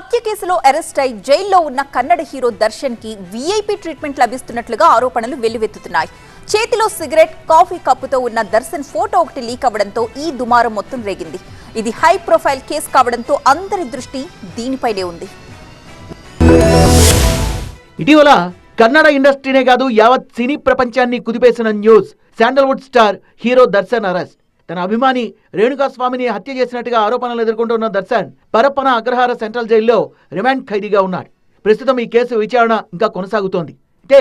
హత్య కేసులో అరెస్ట్ అయి జైల్లో ఉన్న కన్నడ హీరో దర్శన్కి వీఐపీ ట్రీట్మెంట్ లభిస్తున్నట్లుగా ఆరోపణలు వెల్లువెత్తుతున్నాయి. చేతిలో సిగరెట్ కాఫీ కప్పుతో ఉన్న దర్శన్ ఫోటో ఒకటి లీక్ అవ్వడంతో ఈ దుమారం మొత్తం రేగింది. ఇది హై ప్రొఫైల్ కేసు కావడంతో అందరి దృష్టి దీనిపైనే ఉంది. ఇటీవల కన్నడ ఇండస్ట్రీనే కాదు యావత్ సినీ ప్రపంచాన్ని కుదిపేసిన news. Sandalwood star hero Darshan arrest. తన అభిమాని రేణుకాస్వామిని హత్య చేసినట్టుగా ఆరోపణలు ఎదుర్కొంటున్న దర్శన్ పరప్పన అగ్రహార సెంట్రల్ జైల్లో రిమాండ్ ఖైదీగా ఉన్నాడు. ప్రస్తుతం ఈ కేసు విచారణ ఇంకా కొనసాగుతోంది. అంటే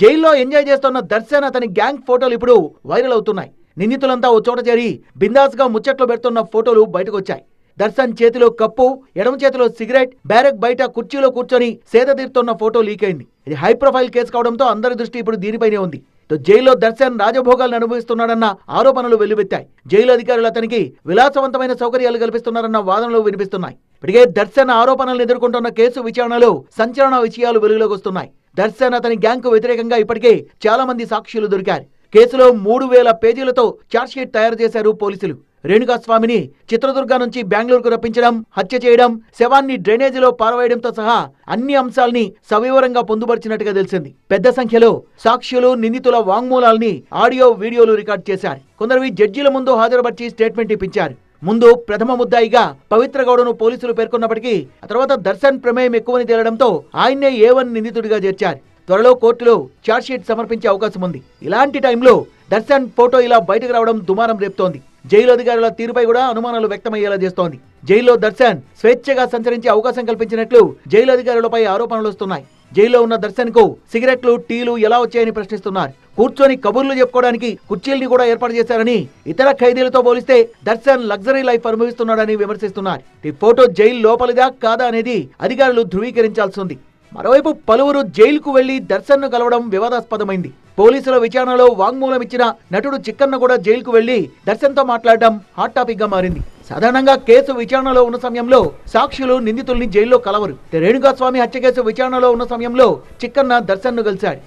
జైల్లో ఎంజాయ్ చేస్తున్న దర్శన్ అతని గ్యాంగ్ ఫోటోలు ఇప్పుడు వైరల్ అవుతున్నాయి. నిందితులంతా ఓ చోట చేరి బిందాస్గా ముచ్చట్లు పెడుతున్న ఫోటోలు బయటకు వచ్చాయి దర్శన్ చేతిలో కప్పు ఎడమ చేతిలో సిగరెట్ బ్యారెక్ బయట కుర్చీలో కూర్చొని సేద తీరుతున్న ఫోటో లీక్ అయింది. ఇది హై ప్రొఫైల్ కేసు కావడంతో అందరి దృష్టి ఇప్పుడు దీనిపైనే ఉంది. జైల్లో దర్శన్ రాజభోగాలను అనుభవిస్తున్నాడన్న ఆరోపణలు వెల్లువెత్తాయి. జైలు అధికారులు అతనికి విలాసవంతమైన సౌకర్యాలు కల్పిస్తున్నారన్న వాదనలు వినిపిస్తున్నాయి. ఇప్పటికే దర్శన్ ఆరోపణలు ఎదుర్కొంటున్న కేసు విచారణలో సంచలన విషయాలు వెలుగులోకి వస్తున్నాయి. దర్శన్ అతని గ్యాంగ్కు వ్యతిరేకంగా ఇప్పటికే చాలా మంది సాక్షులు దొరికారు. కేసులో మూడు వేల పేజీలతో ఛార్జ్షీట్ తయారు చేశారు పోలీసులు. రేణుకాస్వామిని చిత్రదుర్గ నుంచి బెంగళూరుకు రప్పించడం హత్య చేయడం శవాన్ని డ్రైనేజీలో పారవేయడంతో సహా అన్ని అంశాల్ని సవివరంగా పొందుపరిచినట్టుగా తెలిసింది. పెద్ద సంఖ్యలో సాక్షులు నిందితుల వాంగ్మూలాల్ని ఆడియో వీడియోలు రికార్డ్ చేశారు. కొందరివి జడ్జీల ముందు హాజరుపరిచి స్టేట్మెంట్ ఇప్పించారు. ముందు ప్రథమ ముద్దాయిగా పవిత్ర గౌడను పోలీసులు పేర్కొన్నప్పటికీ ఆ తర్వాత దర్శన్ ప్రమేయం ఎక్కువని తేలడంతో ఆయన్నే ఏ వన్ నిందితుడిగా చేర్చారు. త్వరలో కోర్టులో ఛార్జ్షీట్ సమర్పించే అవకాశం ఉంది ఇలాంటి టైంలో దర్శన్ ఫోటో ఇలా బయటకు రావడం దుమారం రేపుతోంది. జైలు అధికారుల తీరుపై కూడా అనుమానాలు వ్యక్తమయ్యేలా చేస్తోంది. జైల్లో దర్శన్ స్వేచ్ఛగా సంచరించే అవకాశం కల్పించినట్లు జైలు అధికారులపై ఆరోపణలు వస్తున్నాయి. జైల్లో ఉన్న దర్శన్కు సిగరెట్లు టీలు ఎలా వచ్చాయని ప్రశ్నిస్తున్నారు. కూర్చొని కబుర్లు చెప్పుకోవడానికి కుర్చీల్ని కూడా ఏర్పాటు చేశారని ఇతర ఖైదీలతో పోలిస్తే దర్శన్ లగ్జరీ లైఫ్ అనుభవిస్తున్నాడని విమర్శిస్తున్నారు. ఈ ఫోటో జైలు లోపలిదా కాదా అనేది అధికారులు ధృవీకరించాల్సి ఉంది. మరోవైపు పలువురు జైలుకు వెళ్ళి దర్శన్ను కలవడం వివాదాస్పదమైంది. పోలీసుల విచారణలో వాంగ్మూలం ఇచ్చిన నటుడు చిక్కన్న కూడా జైలుకు వెళ్ళి దర్శన్తో మాట్లాడడం హాట్ టాపిక్గా మారింది. సాధారణంగా కేసు విచారణలో ఉన్న సమయంలో సాక్షులు నిందితుల్ని జైల్లో కలవరు. రేణుకాస్వామి హత్య కేసు విచారణలో ఉన్న సమయంలో చిక్కన్న దర్శన్ను కలిశాడు